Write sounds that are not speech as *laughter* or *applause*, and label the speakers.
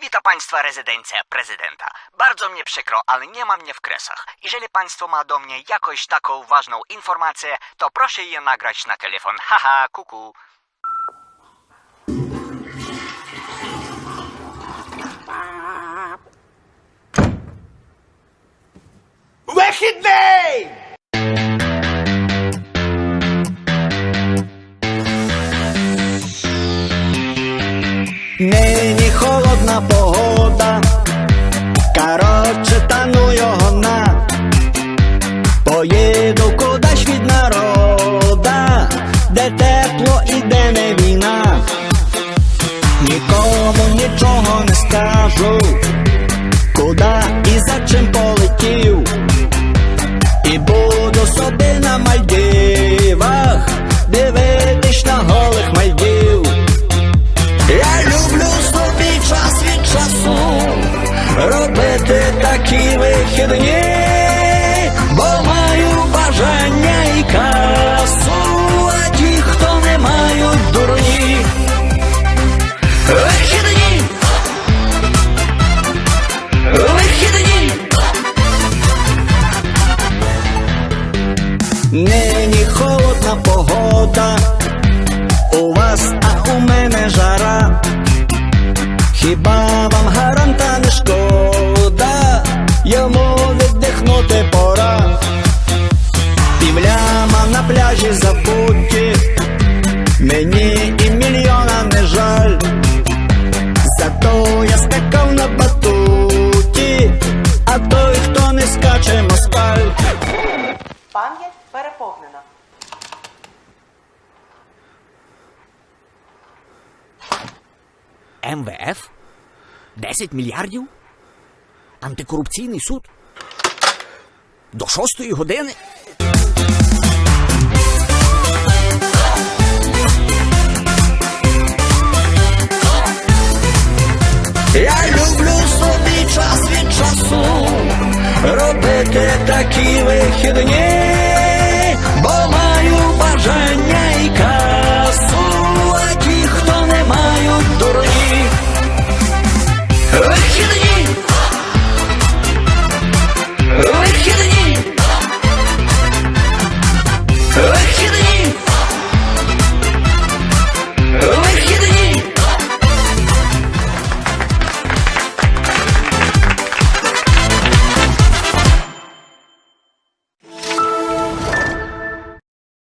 Speaker 1: Witam Państwa rezydencja prezydenta. Bardzo mnie przykro, ale nie mam mnie w kresach. Jeżeli Państwo ma do mnie jakąś taką ważną informację, to proszę je nagrać na telefon. *laughs* Haha, kuku.
Speaker 2: Wicked name! Погода, коротше тану його на, поїду кудись від народа, де тепло і де не війна, нікому нічого не скажу, вихідні, бо маю бажання і касу, а ті, хто не мають дурні. Вихідні! Вихідні! Нині на забуті, мені і мільйона не жаль. Зато я скакав на батуті, а той, хто не скаче москаль.
Speaker 3: Пам'ять переповнена.
Speaker 1: МВФ? 10 мільярдів? Антикорупційний суд? До шостої години?
Speaker 2: Робити такі вихідні,